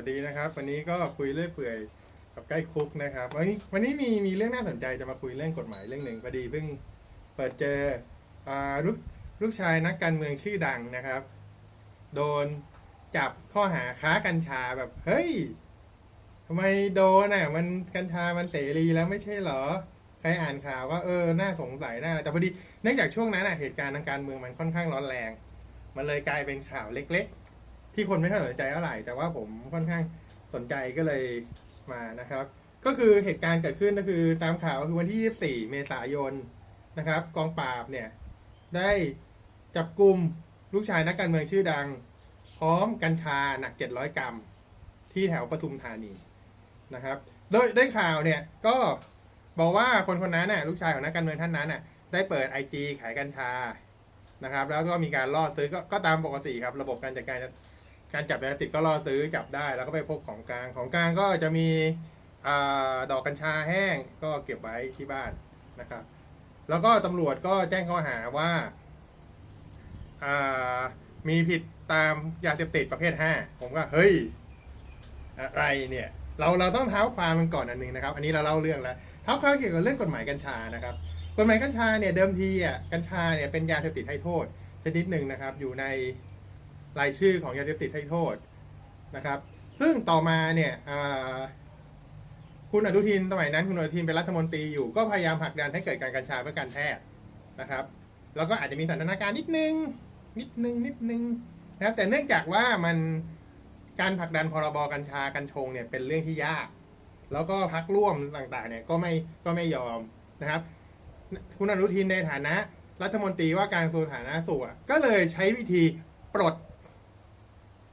วัสดีนะครับ วันนี้ก็คุยเรื่อยเปื่อยกับใกล้คุกนะครับ วันนี้วันนี้มีมีเรื่องน่าสนใจจะมาคุยเรื่องกฎหมายเรื่องหนึ่งพอดีเพิ่งเปิดเจออ่าลูกลูกชายนักการเมืองชื่อดังนะครับ โดนจับข้อหาค้ากัญชาแบบเฮ้ยทำไมโดนอะมันกัญชามันเสรีแล้วไม่ใช่เหรอใครอ่านข่าวว่าเออน่าสงสัยน่าอะไรแต่พอดีเนื่องจากช่วงนั้นอะเหตุการณ์ทางการเมืองมันค่อนข้างร้อนแรง มันเลยกลายเป็นข่าวเล็ก ๆ ที่คนไม่ค่อยสนใจเท่าไหร่ แต่ว่าผมค่อนข้างสนใจก็เลยมานะครับ ก็คือเหตุการณ์เกิดขึ้นก็คือตามข่าวก็คือวันที่ 24 เมษายนนะครับ กองปราบเนี่ยได้จับกลุ่มลูกชายนักการเมืองชื่อดัง พร้อมกัญชาหนัก 700 กรัม ที่แถวปทุมธานีนะครับ โดยได้ข่าวเนี่ยก็บอกว่าคนคนนั้นน่ะลูกชายของนักการเมืองท่านนั้นน่ะได้เปิด IG ขายกัญชานะครับ แล้วก็มีการล่อซื้อก็ก็ตามปกติครับ ระบบการจัดการ การจับยาเสพติดก็ล่อซื้อจับได้แล้วก็ไปพบของกลางของกลางก็จะมีอดอกกัญชาแห้งก็เก็บไว้ที่บ้านนะครับ แล้วก็ตำรวจก็แจ้งข้อหาว่าามีผิดตามยาเสพติดประเภท 5 ผมก็เฮ้ยอะไรเนี่ยเราเราต้องเท้าความมันก่อนอันหนึงนะครับ อันนี้เราเล่าเรื่องแล้วเท้าความเกี่ยวกับเรื่องกฎหมายกัญชานะครับกฎหมายกัญชาเนี่ยเดิมทีอะกัญชาเนี่ยเป็นยาเสพติดให้โทษชนิดหนึ่งนะครับ อยู่ใน รายชื่อของยาเสพติดให้โทษนะครับ ซึ่งต่อมาเนี่ยคุณอนุทินสมัยนั้นคุณอนุทินเป็นรัฐมนตรีอยู่ก็พยายามผลักดันให้เกิดการกัญชาเพื่อการแพทย์นะครับ แล้วก็อาจจะมีสันทนการณ์นิดนึง นิดนึง นิดนึงนะครับแต่เนื่องจากว่ามันการผลักดันพรบกัญชากัญชงเนี่ยเป็นเรื่องที่ยาก แล้วก็พักร่วมต่างๆเนี่ยก็ไม่ก็ไม่ยอมนะครับ คุณอนุทินในฐานะรัฐมนตรีว่าการกระทรวงสาธารณสุขก็เลยใช้วิธีปลด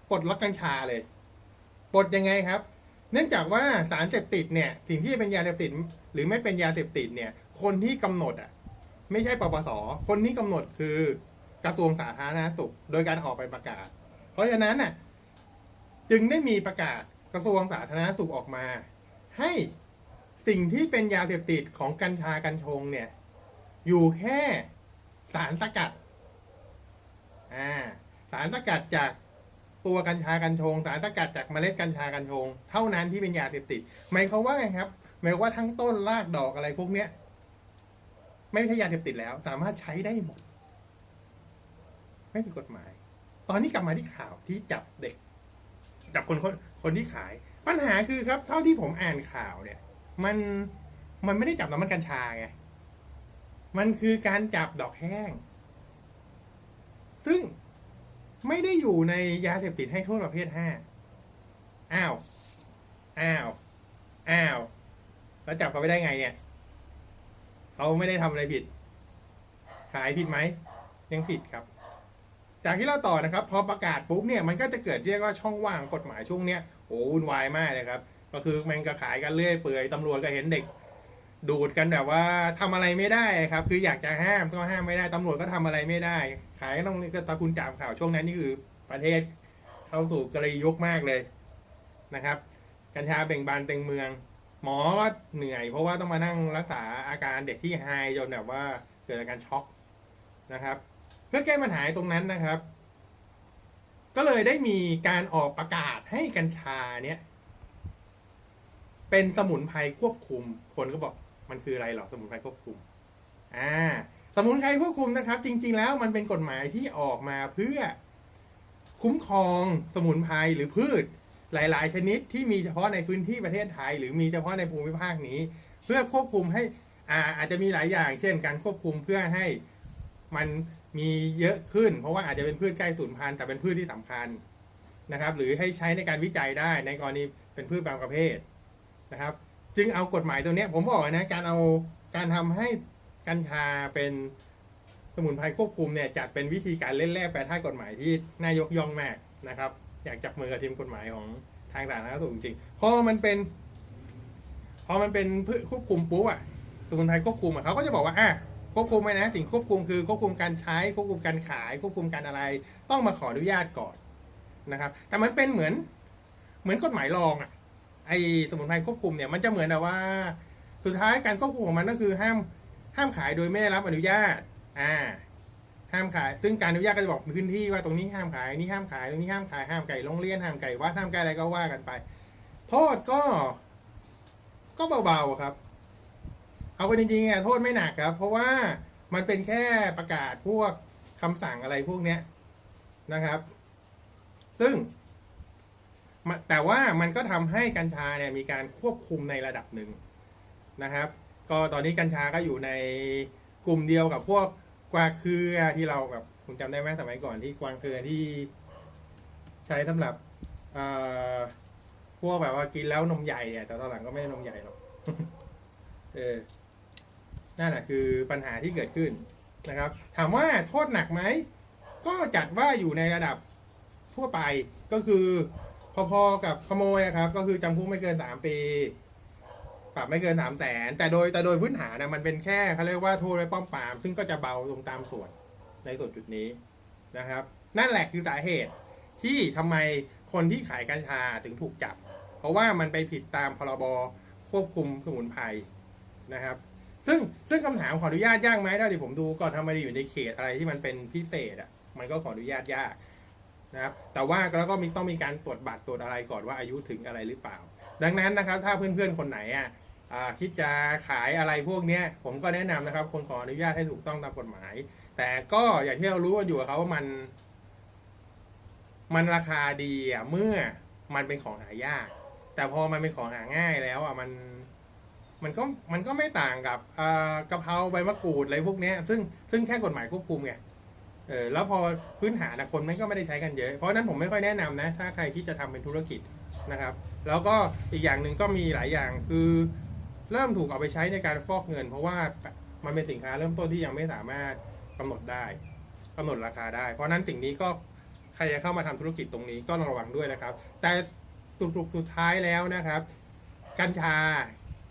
ปลดล็อกกัญชาเลยปลดยังไงครับ เนื่องจากว่าสารเสพติดเนี่ยสิ่งที่เป็นยาเสพติด หรือไม่เป็นยาเสพติดเนี่ย คนที่กำหนดอะ ไม่ใช่ปปสคนที่กำหนดคือกระทรวงสาธารณสุข โดยการออกไปประกาศ เพราะฉะนั้นน่ะจึงได้มีประกาศกระทรวงสาธารณสุขออกมา ให้สิ่งที่เป็นยาเสพติดของกัญชากัญชงเนี่ย อยู่แค่สารสกัดอ่าสารสกัดจาก ตัวกัญชากัญชงสารสกัดจากเมล็ดกัญชากัญชง เท่านั้นที่เป็นยาเสพติดหมายความว่าไงครับหมายความว่าทั้งต้นรากดอกอะไรพวกเนี้ย ไม่ใช่ยาเสพติดแล้ว สามารถใช้ได้หมด ไม่ผิดกฎหมาย ตอนนี้กลับมาที่ข่าวที่จับเด็ก จับคนคนคนที่ขาย ปัญหาคือครับ เท่าที่ผมอ่านข่าวเนี่ย มันมันไม่ได้จับน้ำมันกัญชาไงมันคือการจับดอกแห้ง ซึ่ง ไม่ได้อยู่ในยาเสพติดให้โทษประเภทห้าอ้าว อ้าว อ้าว แล้วจับเขาไปได้ไงเนี่ย เขาไม่ได้ทำอะไรผิด ขายผิดไหม ยังผิดครับ จากที่เราต่อนะครับ พอประกาศปุ๊บเนี่ย มันก็จะเกิดเรียกว่าช่องว่างกฎหมายช่วงเนี้ย โอ้วุ่นวายมากเลยครับ ก็คือแมงกระขายกันเรื่อยเปื่อยตำรวจก็เห็นเด็ก ดูดกันแบบว่าทำอะไรไม่ได้ครับ คืออยากจะห้ามก็ห้ามไม่ได้ตำรวจก็ทำอะไรไม่ได้ ขายต้องก็ตาคุณจามข่าวช่วงนั้นนี่คือประเทศเข้าสู่กรียุคมากเลยนะครับ กัญชาเบ่งบานเต็งเมือง หมอก็เหนื่อย เพราะว่าต้องมานั่งรักษาอาการเด็กที่ไฮจนแบบว่าเกิดอาการช็อกนะครับ เพื่อแก้ปัญหาตรงนั้นนะครับ ก็เลยได้มีการออกประกาศให้กัญชาเนี้ยเป็นสมุนไพรควบคุมคนก็บอก มันคืออะไรหรอสมุนไพรควบคุมอ่าสมุนไพรควบคุมนะครับ จริง ๆ แล้วมันเป็นกฎหมายที่ออกมาเพื่อคุ้มครองสมุนไพรหรือพืชหลาย ๆ ชนิดที่มีเฉพาะในพื้นที่ประเทศไทย หรือมีเฉพาะในภูมิภาคนี้ เพื่อควบคุมให้อ่าอาจจะมีหลายอย่าง เช่น การควบคุมเพื่อให้มันมีเยอะขึ้น เพราะว่าอาจจะเป็นพืชใกล้สูญพันธุ์แต่เป็นพืชที่สำคัญนะครับ หรือให้ใช้ในการวิจัยได้ในกรณีเป็นพืชบางประเภทนะครับ จึงเอากฎหมายตัวเนี้ยผมบอกนะการเอาการทำให้กัญชาเป็นสมุนไพรควบคุมเนี่ยจัดเป็นวิธีการเล่นแร่แปรธาตุกฎหมายที่น่ายกย่องมากนะครับ อยากจับมือกับทีมกฎหมายของทางสาธารณสุขจริงๆพอมันเป็น พอมันเป็นพืชควบคุมปุ๊บอะสมุนไพรควบคุมอะเขาก็จะบอกว่าอะควบคุมไหมนะสิ่งควบคุมคือควบคุมการใช้ควบคุมการขาย ควบคุมการอะไร ต้องมาขออนุญาตก่อนนะครับ แต่มันเป็นเหมือนเหมือนกฎหมายรองอะ ไอสมุนไพรควบคุมเนี่ยมันจะเหมือนแบบว่า สุดท้ายการควบคุมของมันก็คือห้ามห้ามขายโดยไม่ได้รับอนุญาต อ่า ห้ามขาย ซึ่งการอนุญาตก็จะบอกพื้นที่ว่าตรงนี้ห้ามขายนี่ห้ามขายตรงนี้ห้ามขายห้ามไก่โรงเรียนห้ามไก่วัดห้ามไก่อะไรก็ว่ากันไป โทษก็ ก็เบาๆครับ เอาไปจริงๆอะโทษไม่หนักครับ เพราะว่ามันเป็นแค่ประกาศพวกคำสั่งอะไรพวกเนี้ยนะครับ ซึ่ง แต่ว่ามันก็ทำให้กัญชาเนี่ยมีการควบคุมในระดับหนึ่งนะครับ ก็ตอนนี้กัญชาก็อยู่ในกลุ่มเดียวกับพวกกวางเคือที่เราแบบคุณจำได้ไหมสมัยก่อนที่กวางเคือที่ใช้สำหรับเอ่อพวกแบบว่ากินแล้วนมใหญ่เนี่ยแต่ตอนหลังก็ไม่ได้นมใหญ่หรอกเออนั่นแหละคือปัญหาที่เกิดขึ้นนะครับ ถามว่าโทษหนักไหม ก็จัดว่าอยู่ในระดับทั่วไปก็คือ พอๆกับขโมยอะครับ ก็คือจำคุกไม่เกินสามปีปรับไม่เกินสามแสนแต่โดยแต่โดยพื้นฐานนะมันเป็นแค่เขาเรียกว่าโทษไว้ป้อมปราม ซึ่งก็จะเบาลงตามส่วนในส่วนจุดนี้นะครับ นั่นแหละคือสาเหตุที่ทำไมคนที่ขายกัญชาถึงถูกจับ เพราะว่ามันไปผิดตามพรบควบคุมสมุนไพรนะครับ ซึ่งซึ่งคำถามขออนุญาตยากไหมถ้าที่ผมดูก่อนทำไมได้อยู่ในเขตอะไรที่มันเป็นพิเศษอะมันก็ขออนุญาตยาก นะครับแต่ว่าแล้วก็มีต้องมีการตรวจบัตรตรวจอะไรก่อนว่าอายุถึงอะไรหรือเปล่า ดังนั้นนะครับถ้าเพื่อนๆคนไหนอะคิดจะขายอะไรพวกนี้ผมก็แนะนำนะครับคนขออนุญาตให้ถูกต้องตามกฎหมาย แต่ก็อย่างที่เรารู้กันอยู่ครับว่ามัน มันราคาดีอะเมื่อมันเป็นของหายาก แต่พอมันเป็นของหาง่ายแล้วอะมันมันก็มันก็ไม่ต่างกับกะเพราใบมะกรูดอะไรพวกนี้ซึ่งซึ่งแค่กฎหมายควบคุมไง เออแล้วพอพื้นฐานนะคนมันก็ไม่ได้ใช้กันเยอะ เพราะนั้นผมไม่ค่อยแนะนำนะ ถ้าใครที่จะทำเป็นธุรกิจนะครับ แล้วก็อีกอย่างหนึ่งก็มีหลายอย่างคือ เริ่มถูกเอาไปใช้ในการฟอกเงิน เพราะว่ามันเป็นสินค้าเริ่มต้นที่ยังไม่สามารถกำหนดได้กำหนดราคาได้ เพราะนั้นสิ่งนี้ก็ใครจะเข้ามาทำธุรกิจตรงนี้ก็ระวังด้วยนะครับ แต่ตุกสุดท้ายแล้วนะครับ กัญชา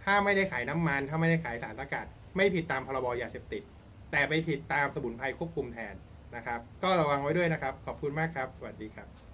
ถ้าไม่ได้ขายน้ำมัน ถ้าไม่ได้ขายสารสกัด ไม่ผิดตามพรบยาเสพติด แต่ไปผิดตามสมุนไพรควบคุมแทน นะครับ ก็ระวังไว้ด้วยนะครับ ขอบคุณมากครับ สวัสดีครับ